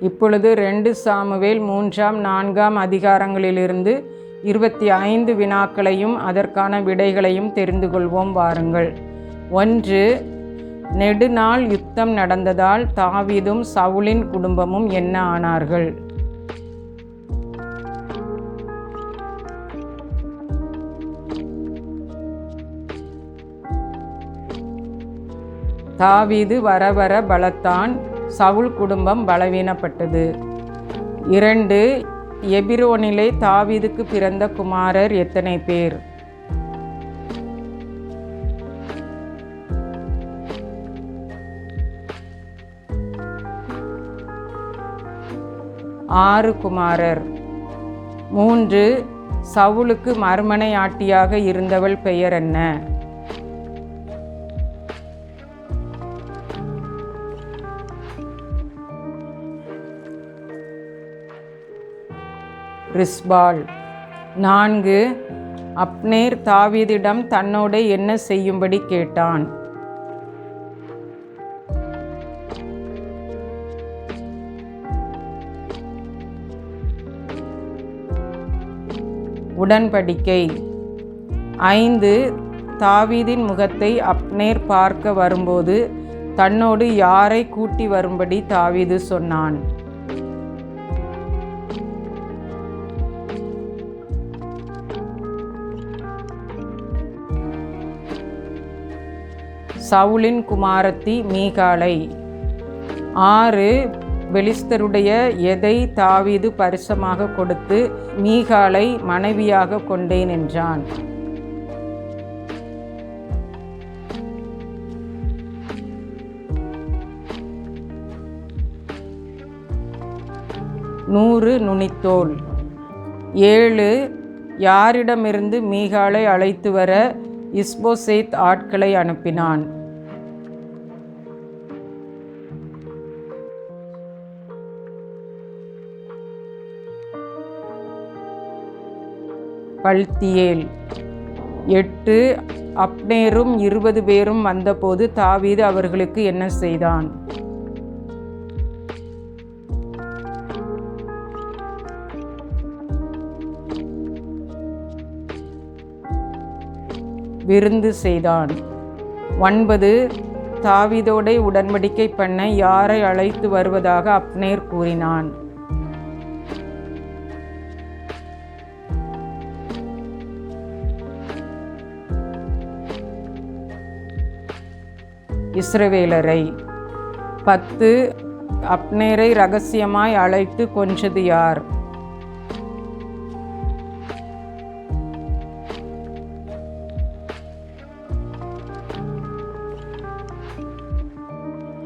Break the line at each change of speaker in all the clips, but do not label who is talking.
இப்பொழுது ரெண்டு சாமுவேல் மூன்றாம் நான்காம் அதிகாரங்களிலிருந்து இருபத்தி ஐந்து வினாக்களையும் அதற்கான விடைகளையும் தெரிந்து கொள்வோம் வாருங்கள். ஒன்று நெடுநாள் யுத்தம் நடந்ததால் தாவீதும் சவுலின் குடும்பமும் என்ன ஆனார்கள்? தாவீது வர வர பலத்தான் சவுல் குடும்பம் பலவீனப்பட்டது. இரண்டு எபிரோனிலே தாவீதுக்கு பிறந்த குமாரர் எத்தனை பேர்? ஆறு குமாரர். மூன்று சவுலுக்கு மறுமனையாட்டியாக இருந்தவள் பெயர் என்ன? ரிஸ்பால். நான்கு அப்னேர் தாவீதிடம் தன்னோடு என்ன செய்யும்படி கேட்டான். உடன்படிக்கை. ஐந்து தாவீதின் முகத்தை அப்னேர் பார்க்க வரும்போது தன்னோடு யாரை கூட்டி வரும்படி தாவீது சொன்னான். சவுலின் குமாரத்தி மீகாலை ஆறு பெலிஸ்தருடைய எதை தாவீது பரிசமாக கொடுத்து மீகாலை மனைவியாக கொண்டேன் என்றான். நூறு நுனித்தோல். ஏழு யாரிடமிருந்து மீகாலை அழைத்து வர இஸ்போசேத் ஆட்களை அனுப்பினான். பல்தியேல். எட்டு அப்னேரும் இருபது பேரும் வந்தபோது தாவீது அவர்களுக்கு என்ன செய்தான்? விருந்து செய்தான். ஒன்பது தாவீதோடை உடன்படிக்கை பண்ண யாரை அழைத்து வருவதாக அப்னேர் கூறினான். இஸ்ரவேலரை. பத்து அப்னேரை ரகசியமாய் அழைத்து கொன்றது யார்?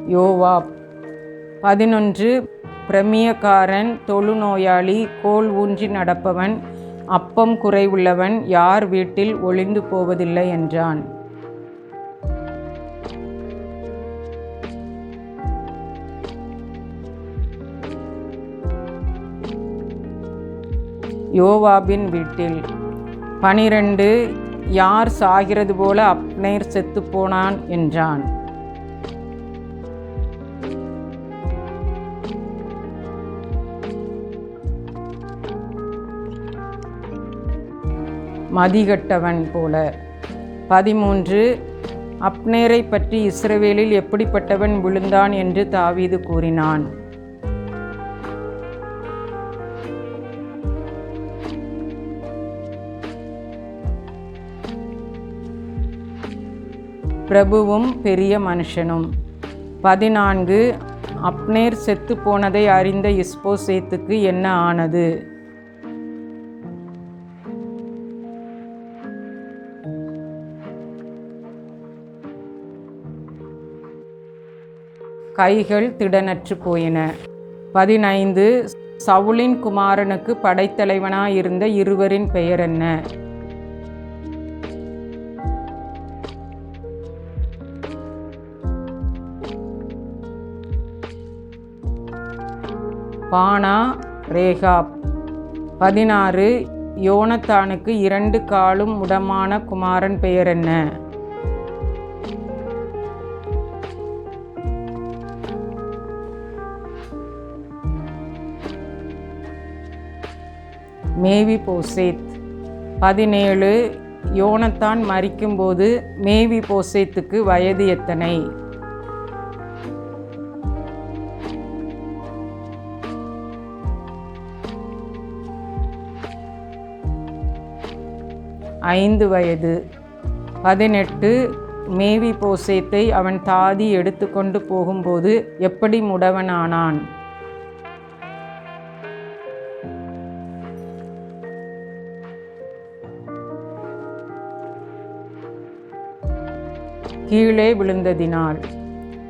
யோவாப். பதினொன்று பிரமியக்காரன் தொழுநோயாளி கோல் ஊன்றி நடப்பவன் அப்பம் குறைவுள்ளவன் யார் வீட்டில் ஒளிந்து போவதில்லை என்றான். யோவாபின் வீட்டில். பனிரெண்டு யார் சாகிறது போல அப்னேர் செத்துப்போனான் என்றான். மதிகட்டவன் போல. பதிமூன்று அப்னேரை பற்றி இஸ்ரவேலில் எப்படிப்பட்டவன் விழுந்தான்? என்று தாவீது கூறினான். பிரபுவும் பெரிய மனுஷனும். பதினான்கு அப்னேர் செத்து போனதை அறிந்த இஸ்போசேத்துக்கு என்ன ஆனது? கைகள் திடனற்று போயின. பதினைந்து சவுலின் குமாரனுக்கு படைத்தலைவனாயிருந்த இருவரின் பெயர் என்ன? பானா ரேகாப் பதினாறு யோனத்தானுக்கு இரண்டு காலும் உடமான குமாரன் பெயர் என்ன? மேவி போசேத் பதினேழு யோனத்தான் மறிக்கும்போது மேவி போசேத்துக்கு வயது எத்தனை? ஐந்து வயது. பதினெட்டு மேவி போசேத்தை அவன் தாதி எடுத்துக்கொண்டு போகும்போது எப்படி முடவனானான்? கீழே விழுந்ததினால்.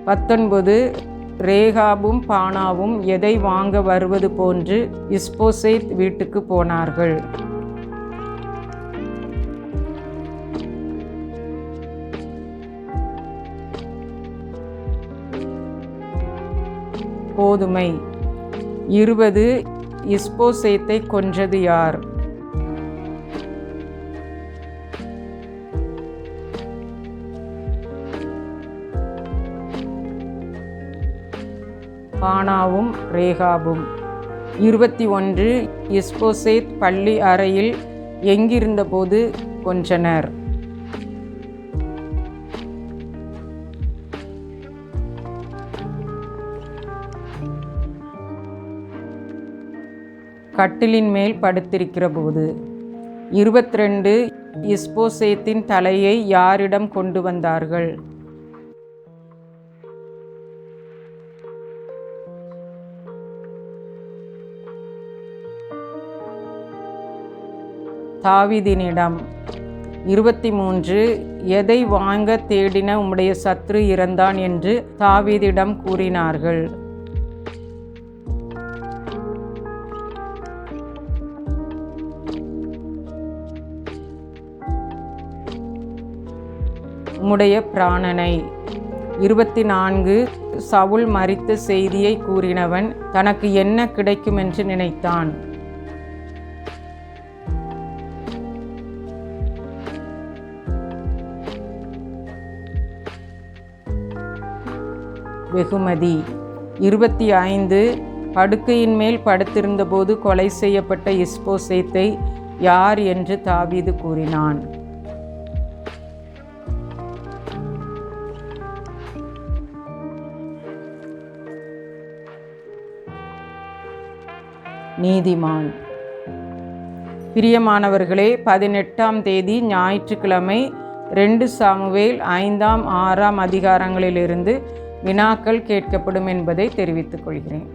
பத்தொன்பது ரேகாபும் பானாவும் எதை வாங்க வருவது போன்று இஸ்போசேத் வீட்டுக்கு போனார்கள். கோதுமை இருபது இஸ்போசேத்தை கொன்றது யார்? பானாவும் ரேகாபும். இருபத்தி ஒன்று இஸ்போசேத் பள்ளி அறையில் எங்கிருந்தபோது கொன்றனர்? கட்டிலின் மேல் படுத்திருக்கிற போது இருபத்திரெண்டு இஸ்போசேத்தின் தலையை யாரிடம் கொண்டு வந்தார்கள்? தாவிதினிடம் இருபத்தி மூன்று எதை வாங்க தேடின உம்முடைய சத்ரு இறந்தான்? என்று தாவிதிடம் கூறினார்கள். உம்முடைய பிராணனை. இருபத்தி நான்கு சவுல் மறித்த செய்தியை கூறினவன் தனக்கு என்ன கிடைக்கும் என்று நினைத்தான். வெகுமதி. இருபத்தி ஐந்து படுக்கையின் மேல் படுத்திருந்தபோது கொலை செய்யப்பட்ட இஸ்போசேத்தை யார் என்று தாவீது கூறினான். நீதிமான். பிரியமானவர்களே பதினெட்டாம் தேதி ஞாயிற்றுக்கிழமை ரெண்டு சாமுவேல் ஐந்தாம் ஆறாம் அதிகாரங்களிலிருந்து வினாக்கள் கேட்கப்படும் என்பதை தெரிவித்துக் கொள்கிறேன்.